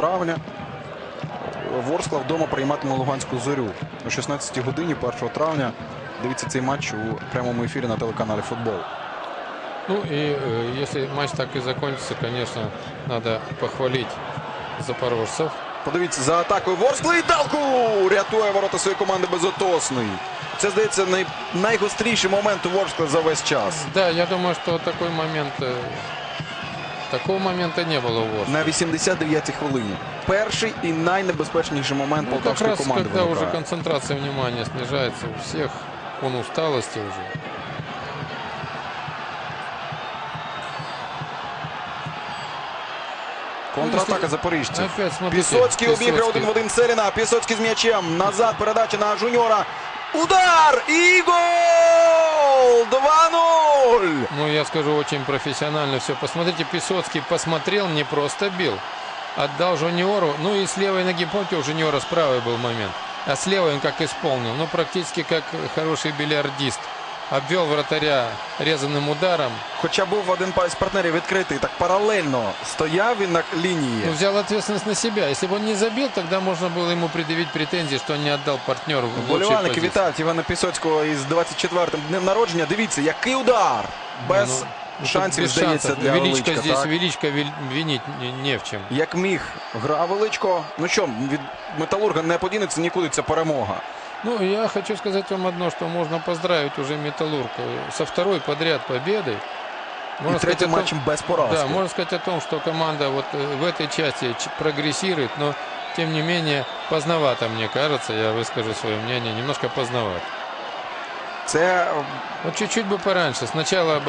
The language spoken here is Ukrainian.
травня Ворскла вдома прийматиме Луганську зорю. О 16 годині 1 травня. Дивіться цей матч у прямому ефірі на телеканалі Футбол. Ну и э, если матч так и закончится, конечно, надо похвалить запорожцев. Подивіться за атакою Ворскли і Далку рятує ворота своєї команди безотосний. Це здається най... найгостріший момент у Ворскли за весь час. Да, я думаю, что такой момент, э, такого момента не было у. На 89-й хвилині. Перший і найнебезпечніший момент Ну, полтавської раз команди. когда уже виникає. концентрация внимания снижается у всех, он усталости уже. Контратака запоріжців. Пісоцький обіграв один в один Селіна. Пісоцький з м'ячем. Назад передача на Жуньора. Удар! І гол! 2-0! Ну, я скажу, очень профессионально все. Посмотрите, Песоцкий посмотрел, не просто бил. Отдал Жуниору. Ну и с левой ноги, помните, у Жуниора с правой был момент. А с левой он как исполнил. Ну, практически как хороший бильярдист. Обвел вратаря резанным ударом. Хоча був один палець партнерів відкритий, так паралельно стояв він на лінії. Ну, взял ответственность на себя. Если бы он не забил, тогда можно было ему предъявить претензии, что он не отдал партнеру в лучшей Болівальники позиции. вітають Івана Пісоцького із 24-м днем народження. Дивіться, який удар! Без Ну, ну, шансів, без здається, шансов. для Величко Величка. здесь, так. Величко вил- винить не, не в чем. Як міг, гра величко. Ну що, від Металурга не подінеться нікуди ця перемога. Ну, я хочу сказать вам одно, что можно поздравить уже Металлург э, со второй подряд победой. Можно сказать, третім о том- матчем без поразки. да, можно сказать о том, что команда вот э, в этой части прогрессирует, но тем не менее поздновато, мне кажется, я выскажу свое мнение, немножко поздновато. Це Вот чуть-чуть бы пораньше, сначала бы